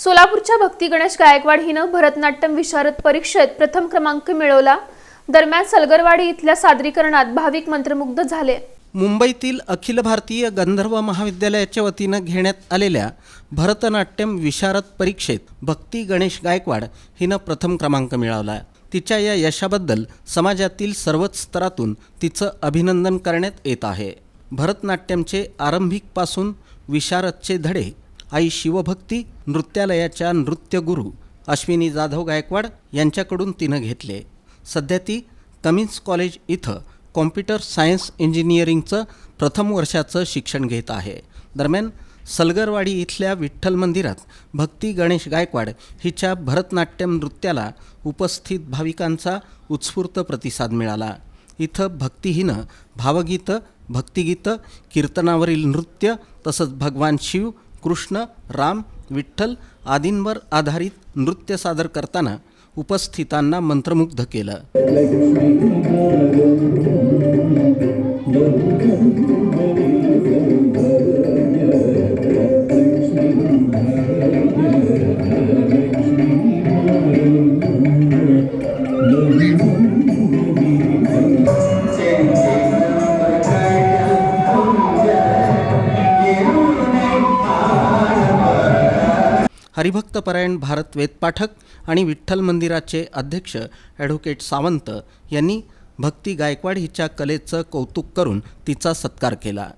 सोलापूरच्या भक्ती गणेश गायकवाड हिनं भरतनाट्यम विशारद परीक्षेत प्रथम क्रमांक मिळवला. दरम्यान सलगरवाडी इथल्या सादरीकरणात भाविक मंत्रमुग्ध झाले. मुंबईतील अखिल भारतीय गंधर्व महाविद्यालयाच्या वतीनं घेण्यात आलेल्या भरतनाट्यम विशारद परीक्षेत भक्ती गणेश गायकवाड हिनं प्रथम क्रमांक मिळवला. तिच्या या यशाबद्दल समाजातील सर्वच स्तरातून तिचं अभिनंदन करण्यात येत आहे. भरतनाट्यमचे आरंभिकपासून विशारदचे धडे आई शिवभक्ती नृत्यालयाच्या नृत्यगुरू अश्विनी जाधव गायकवाड यांच्याकडून तिनं घेतले. सध्या ती कमिन्स कॉलेज इथं कॉम्प्युटर सायन्स इंजिनिअरिंगचं प्रथम वर्षाचं शिक्षण घेत आहे. दरम्यान सलगरवाडी इथल्या विठ्ठल मंदिरात भक्ती गणेश गायकवाड हिच्या भरतनाट्यम नृत्याला उपस्थित भाविकांचा उत्स्फूर्त प्रतिसाद मिळाला. इथं भक्तिहीनं भावगीतं भक्तिगीतं कीर्तनावरील नृत्य तसंच भगवान शिव कृष्ण राम विठ्ठल आदींवर आधारित नृत्य सादर करताना उपस्थितांना मंत्रमुग्ध केलं हरिभक्तपरायण भारत वेदपाठक आणि विठ्ठल मंदिराचे अध्यक्ष ॲडव्होकेट सावंत यांनी भक्ती गायकवाड हिच्या कलेचं कौतुक करून तिचा सत्कार केला.